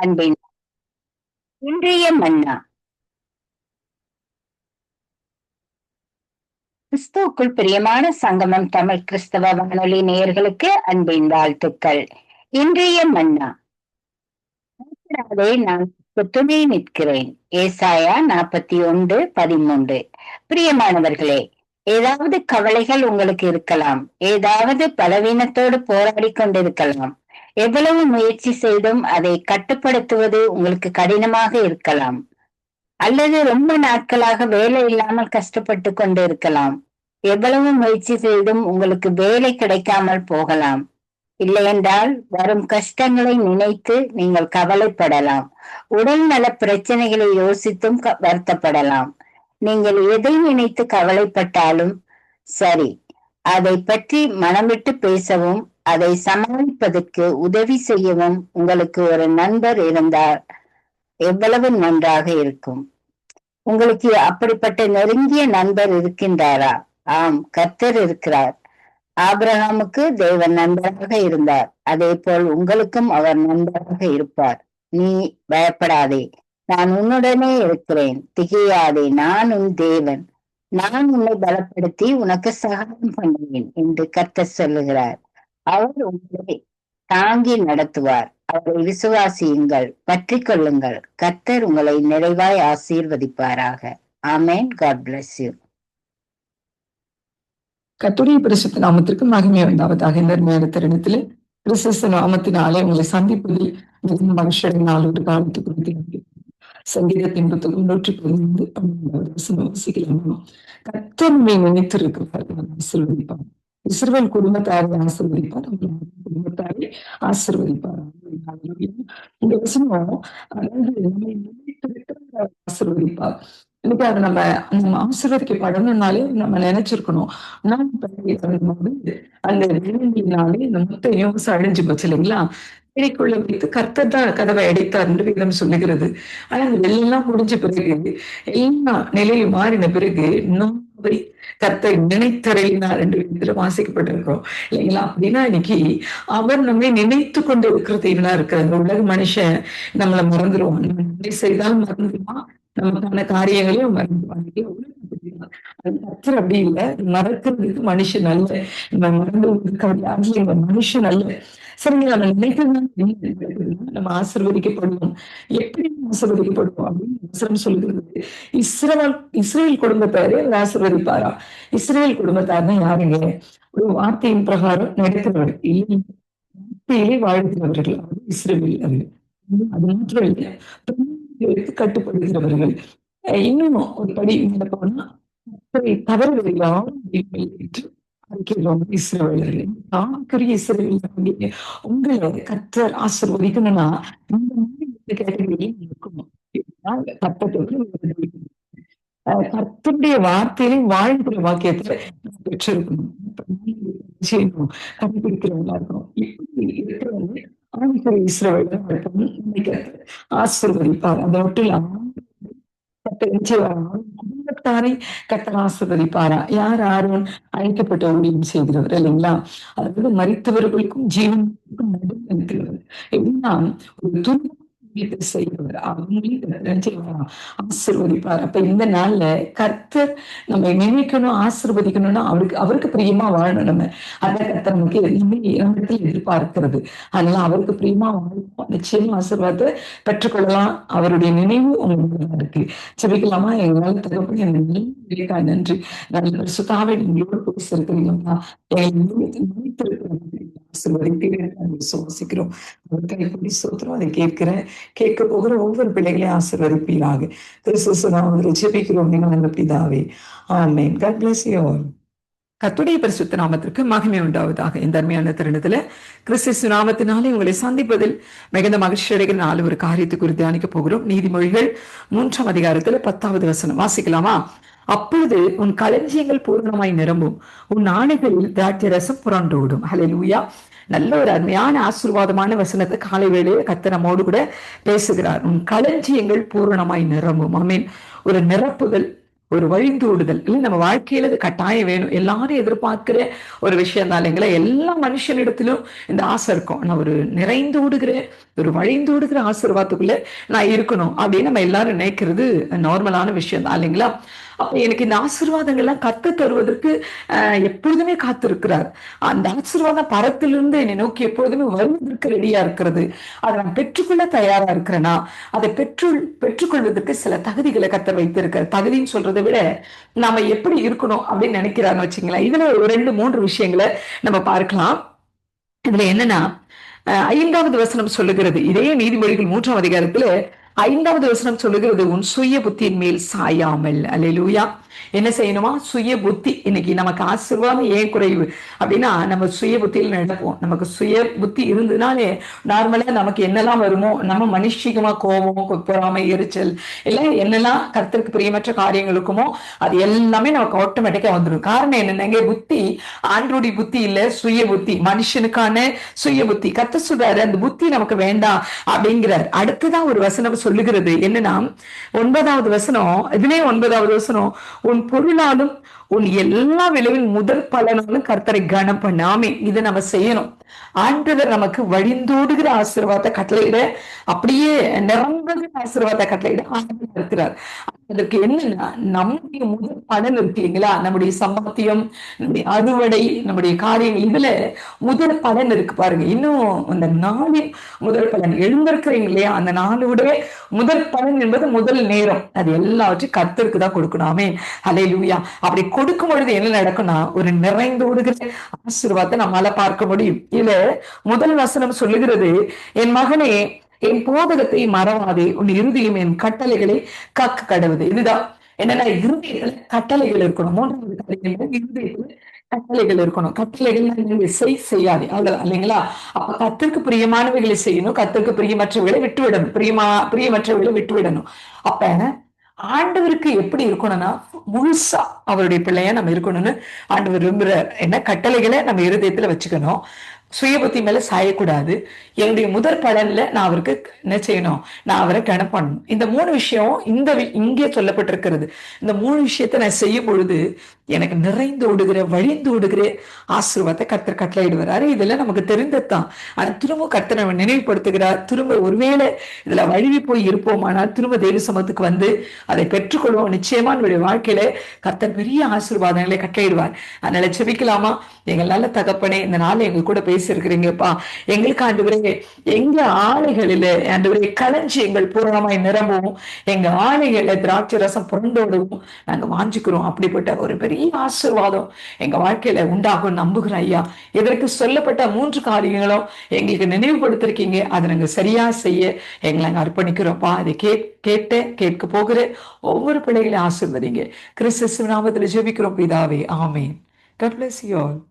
அன்பின் இன்றைய மன்னா. கிறிஸ்துவுக்குள் பிரியமான சங்கமம் தமிழ் கிறிஸ்தவ வானொலி நேயர்களுக்கு அன்பின் வாழ்த்துக்கள். இன்றைய மன்னா. நான் துணை நிற்கிறேன். ஏசாயா நாற்பத்தி ஒன்று பதிமூன்று. பிரியமானவர்களே ஏதாவது கவலைகள் உங்களுக்கு இருக்கலாம். ஏதாவது பலவீனத்தோடு போராடி கொண்டிருக்கலாம். எவ்வளவு முயற்சி செய்தும் அதை கட்டுப்படுத்துவது உங்களுக்கு கடினமாக இருக்கலாம். அல்லது ரொம்ப நாட்களாக வேலை இல்லாமல் கஷ்டப்பட்டு கொண்டு இருக்கலாம். எவ்வளவு முயற்சி செய்தும் உங்களுக்கு வேலை கிடைக்காமல் போகலாம். இல்லையென்றால் வரும் கஷ்டங்களை நினைத்து நீங்கள் கவலைப்படலாம். உடல் நல பிரச்சனைகளை யோசித்தும் வருத்தப்படலாம். நீங்கள் எதை நினைத்து கவலைப்பட்டாலும் சரி அதை பற்றி மனமிட்டு பேசவும் அதை சமாளிப்பதற்கு உதவி செய்யவும் உங்களுக்கு ஒரு நண்பர் இருந்தால் எவ்வளவு நன்றாக இருக்கும். உங்களுக்கு அப்படிப்பட்ட நெருங்கிய நண்பர் இருக்கின்றாரா? ஆம் கர்த்தர் இருக்கிறார். ஆபிரகாமுக்கு தேவன் நண்பராக இருந்தார். அதே போல் உங்களுக்கும் அவர் நண்பராக இருப்பார். நீ பயப்படாதே. நான் உன்னுடனே இருக்கிறேன். திகையாதே. நான் உன் தேவன். நான் உன்னை பலப்படுத்தி உனக்கு சகாயம் பண்ணுவேன் என்று கர்த்தர் சொல்லுகிறார். அவர் உங்களை தாங்கி நடத்துவார். அவரை விசுவாசியுங்கள் பற்றி கொள்ளுங்கள். கத்தர் உங்களை நிறைவாய் ஆசீர்வதிப்பாராக. ஆமேன். காட் பிளஸ் யூ கத்துடைய பரிசுத்த நாமத்திற்கு மகிமை உண்டாவதாக இந்த நேர தருணத்தில் கிறிஸ்தவ நாமத்தினாலே உங்களை சந்திப்பதில் மிகவும் மகிழ்ச்சியடை நாள் ஒரு காலத்து குறித்து சங்கீதத்தின் புத்தகம் நூற்றி பதினைந்து வசிக்கலாம். கத்தன்மை நினைத்திருக்கிறார் ஆசிர்வதிப்பார் இஸ்ரவேல் குடும்பத்தாரை ஆசிர்வதிப்பார் குடும்பத்தாரை ஆசிர்வதிப்பார். இந்த வசனம் அதாவது நம்மை நினைத்திருக்கிற ஆசிர்வதிப்பார். இன்னைக்கு அதை நம்ம நம்ம ஆசீர்வதிக்கப்படணும்னாலே நம்ம நினைச்சிருக்கணும். நான் போது அந்த வேலையினாலே இந்த மொத்த யோசை அழிஞ்சு போச்சு இல்லைங்களா? வேலைக்குள்ள வைத்து கர்த்தர் தான் கதவை அடைத்தார் என்று வேதம் சொல்லுகிறது. ஆனா அந்த எல்லாம் முடிஞ்ச பிறகு எல்லா நிலையும் மாறின பிறகு நோவை கத்தை நினைத்தரையினார் என்று வாசிக்கப்பட்டிருக்கிறோம். இல்லைங்களா? அப்படின்னா இன்னைக்கு அவர் நம்மை நினைத்து கொண்டு இருக்கிறது இருக்கிற உலக மனுஷன் நம்மளை மறந்துடுவான் நம்ம செய்தால் மறந்துடுவான் நமக்கான காரியங்களையும் மறந்து அது அப்படி இல்லை. மறக்கிறதுக்கு மனுஷன் அல்ல. நம்ம மறந்து மனுஷன் அல்ல. சரிங்க நம்ம நினைக்கிறது நம்ம ஆசிர்வதிக்கப்படுவோம். எப்படி ஆசிர்வதிக்கப்படுவோம் அப்படின்னு அவசரம் சொல்லுகிறது. இஸ்ரேல் இஸ்ரேல் குடும்பத்தாரே அவர் ஆசிர்வதிப்பாரா? இஸ்ரேல் குடும்பத்தார்னா யாருங்க? ஒரு வார்த்தையின் பிரகாரம் நடக்கிறவர். இல்லை வார்த்தையிலே வாழ்கிறவர்கள். அது இஸ்ரேல் அது. அது மாத்திரம் இல்லை. கட்டுப்படுகிறவர்கள். இன்னும் ஒரு படி போனா போனா தவறுகளை அறிக்கிறோம் இஸ்ரவேலர்களே ஆக்கரிய இஸ்ரவேல் உங்களை கத்தர் ஆசிர்வதிக்கணும்னா இந்த மாதிரி கேட்டகரியில் இருக்கணும் கர்த்தருடைய வார்த்தையிலும் வாழ்கிற வாக்கியத்தை பெற்றிருக்கணும். செய்யணும்? கண்டுபிடிக்கிறவங்களா இருக்கணும். இப்படி இருக்கிறவங்க ஆவிக்குற இஸ்ரவேல ஆசிர்வதிப்பார். அதை மட்டும் குடும்பத்தாரை கத்தர் யார் ஆர்வம் அழைக்கப்பட்ட ஊழியம் செய்கிறவர் இல்லைங்களா? அதாவது மறித்தவர்களுக்கும் ஜீவனுக்கும் நடுவில் இருக்கிறவர் எப்படின்னா ஒரு துன்பம் செய்கிறவர் அவங்களையும் ஆசிர்வதிப்பார். அப்ப இந்த நாள்ல கர்த்தர் நம்ம நினைக்கணும் ஆசிர்வதிக்கணும்னா அவருக்கு அவருக்கு பிரியமா வாழணும் நம்ம. அந்த கர்த்தர் நமக்கு நம்மிடத்தில் எதிர்பார்க்கிறது. அதனால அவருக்கு பிரியமா வாழணும். நிச்சயமா ஆசீர்வாதத்தை பெற்றுக்கொள்ளலாம். அவருடைய நினைவு உங்களுக்கு இருக்கு. செபிக்கலாமா எங்களால் தகப்படி எனக்கு நன்றி. நல்ல சுத்தாவை நீங்களோடு பேசிருக்கிறீங்களா ஆசிர்வதிப்பீர்கள் விசுவாசிக்கிறோம் கைப்படி சோத்திரம் அதை கேட்கிறேன் கேட்க போகிற ஒவ்வொரு பிள்ளைகளையும் ஆசிர்வதிப்பீராக கிறிஸ்துவ நாமத்தில் ஜெபிக்கிறோம் நீங்கள் நல்ல பிதாவே amen God bless you all கத்துடைய பரிசுத்த நாமத்திற்கு மகிமை உண்டாவதாக இந்த அருமையான தருணத்துல கிறிஸ்து சுநாமத்தினாலே உங்களை சந்திப்பதில் மிகுந்த மகிழ்ச்சி அடைகிற நாலு ஒரு காரியத்தை குறித்து தியானிக்க போகிறோம் நீதிமொழிகள் மூன்றாம் அதிகாரத்துல பத்தாவது வசனம் வாசிக்கலாமா அப்பொழுது உன் களஞ்சியங்கள் பூர்ணமாய் நிரம்பும் உன் ஆணைகளில் திராட்சை ரசம் புரண்டோடும் ஹலே லூயா நல்ல ஒரு அருமையான ஆசீர்வாதமான வசனத்தை காலை வேளையில கத்த நம்மோடு கூட பேசுகிறார். உன் களஞ்சியங்கள் பூரணமாய் நிரம்பும். ஐ மீன் ஒரு நிரப்புதல் ஒரு வழிந்தோடுதல். இல்லை நம்ம வாழ்க்கையில அது கட்டாயம் வேணும். எல்லாரும் எதிர்பார்க்கிற ஒரு விஷயம் தான். இல்லைங்களா? எல்லா மனுஷனிடத்திலும் இந்த ஆசை இருக்கும். நான் ஒரு நிறைந்தோடுகிற ஒரு வழிந்தோடுகிற ஆசீர்வாதத்துக்குள்ள நான் இருக்கணும் அப்படின்னு நம்ம எல்லாரும் நினைக்கிறது நார்மலான விஷயம் தான். இல்லைங்களா? அப்ப எனக்கு இந்த ஆசீர்வாதங்கள்லாம் கத்து தருவதற்கு எப்பொழுதுமே காத்திருக்கிறார். அந்த ஆசீர்வாதம் பரத்திலிருந்து என்னை நோக்கி எப்பொழுதுமே வருவதற்கு ரெடியா இருக்கிறது. அதை நான் பெற்றுக்கொள்ள தயாரா இருக்கிறேனா? அதை பெற்று பெற்றுக்கொள்வதற்கு சில தகுதிகளை கத்த வைத்திருக்கிற தகுதின்னு சொல்றதை விட நாம எப்படி இருக்கணும் அப்படின்னு நினைக்கிறான்னு வச்சுங்களேன். இதுல ஒரு ரெண்டு மூன்று விஷயங்களை நம்ம பார்க்கலாம். இதுல என்னன்னா ஐந்தாவது வசனம் சொல்லுகிறது. இதே நீதிமொழிகள் மூன்றாம் அதிகாரத்துல ஐந்தாவது வசனம் சொல்லுகிறது உன் சுய புத்தியின் மேல் சாயாமல். அல்லேலூயா. என்ன செய்யணுமா? சுய புத்தி. இன்னைக்கு நமக்கு ஆசீர்வாதம் ஏன் குறைவு? அப்படின்னா நம்ம சுய புத்தியில் நடப்போம். நமக்கு சுய புத்தி இருந்ததுனாலே நார்மலா நமக்கு என்னெல்லாம் வருமோ நம்ம மனுஷிகமா கோபம் பொறாமை எரிச்சல் இல்லை என்னெல்லாம் கர்த்தருக்கு பிரியமற்ற காரியங்கள் இருக்குமோ அது எல்லாமே நமக்கு ஆட்டோமேட்டிக்கா வந்துடும் காரணம் என்னென்னங்க புத்தி ஆண்டோடி புத்தி இல்ல சுய புத்தி. மனுஷனுக்கான சுய புத்தி. கத்த சுதாரு அந்த புத்தி நமக்கு வேண்டாம் அப்படிங்கிறார். அடுத்ததான் ஒரு வசனம் சொல்லுகிறது. என்னன்னா ஒன்பதாவது வசனம் இதுவே ஒன்பதாவது வசனம் உன் பொருளாலும் உன் எல்லா விளைவின் முதல் பலனாலும் கர்த்தரை கனம் பண்ணாமே இதை நம்ம செய்யணும். ஆண்டவர் நமக்கு வழிந்தோடுகிற ஆசீர்வாத கட்டளையிட அப்படியே நிரம்புகிற ஆசீர்வாத கட்டளையிட ஆண்டவர் இருக்கிறார் அதற்கு என்னன்னா நம்முடைய முதல் பலன் இருக்கு இல்லைங்களா? நம்முடைய சம்பாத்தியம் நம்முடைய அறுவடை நம்முடைய காரியங்கள் இதுல முதல் பலன் இருக்கு பாருங்க. இன்னும் அந்த நாளின் முதல் பலன் எழுந்திருக்கிறீங்க இல்லையா? அந்த நாளோட முதல் பலன் என்பது முதல் நேரம். அது எல்லாவற்றையும் கத்திற்கு தான் கொடுக்கணுமே. அலை லூயா அப்படி கொடுக்கும் பொழுது என்ன நடக்கும்னா ஒரு நிறைந்து ஓடுகிற ஆசீர்வாதத்தை நம்மளால பார்க்க முடியும். இதுல முதல் வசனம் சொல்லுகிறது என் மகனே என் போதகத்தை மறவாதே. உன் இறுதியும் என் கட்டளைகளை காக்க கடவுது. இதுதான். என்னன்னா இருதயத்துல கட்டளைகள் இருக்கணும். மூன்றாவது காரியம் இருதயத்துல கட்டளைகள் இருக்கணும். கட்டளைகள் நீங்க செய் செய்யாது. அவ்வளவு இல்லைங்களா? அப்ப கத்திற்கு பிரியமானவைகளை செய்யணும். கத்திற்கு பிரியமற்றவைகளை விட்டுவிடணும். பிரியமா பிரியமற்றவைகளை விட்டுவிடணும். அப்ப ஆண்டவருக்கு எப்படி இருக்கணும்னா முழுசா அவருடைய பிள்ளையா நம்ம இருக்கணும்னு ஆண்டவர் விரும்புற என்ன? கட்டளைகளை நம்ம இருதயத்துல வச்சுக்கணும். சுயபுத்தி மேல சாயக்கூடாது. என்னுடைய முதற் பலன்ல நான் அவருக்கு என்ன செய்யணும்? நான் அவரை கணம் பண்ணணும். இந்த மூணு விஷயம் இந்த இங்கே சொல்லப்பட்டிருக்கிறது. இந்த மூணு விஷயத்த நான் செய்யும் பொழுது எனக்கு நிறைந்து ஓடுகிற வழிந்து ஓடுகிற ஆசீர்வாதத்தை கத்தர் கட்டளையிடுவாரு இதுல நமக்கு தெரிந்ததுதான். ஆனா திரும்ப கத்தனை நம்ம நினைவுபடுத்துகிறார். திரும்ப ஒருவேளை இதுல வழுவி போய் இருப்போமானால் திரும்ப தெய்வ சமத்துக்கு வந்து அதை பெற்றுக்கொள்வோம். நிச்சயமா நம்முடைய வாழ்க்கையில கத்தர் பெரிய ஆசீர்வாதங்களை கட்டளையிடுவார். அதனால செபிக்கலாமா எங்கள் நல்ல தகப்பனே இந்த நாள் எங்க கூட பேசியிருக்கிறீங்கப்பா. எங்களுக்கு ஆண்டவரே எங்க ஆலைகளில ஆண்டவரே களஞ்சியங்கள் பூரணமாய் நிரம்பவும். எங்க ஆலைகளை திராட்சை ரசம் புரண்டோடவும். நாங்க வாஞ்சிக்கிறோம். அப்படிப்பட்ட ஒரு பெரிய ஆசீர்வாதம் எங்க வாழ்க்கையில உண்டாகும் நம்புகிறோம் ஐயா. இதற்கு சொல்லப்பட்ட மூன்று காரியங்களும் எங்களுக்கு நினைவுபடுத்திருக்கீங்க. அதை நாங்க சரியா செய்ய எங்களை நாங்க அர்ப்பணிக்கிறோம்ப்பா. அதை கே கேட்ட கேட்க போகிற ஒவ்வொரு பிள்ளைகளையும் ஆசீர்வதிங்க. கிறிஸ்து நாமத்தில் ஜெபிக்கிறோம். பிதாவே ஆமென். God bless you all.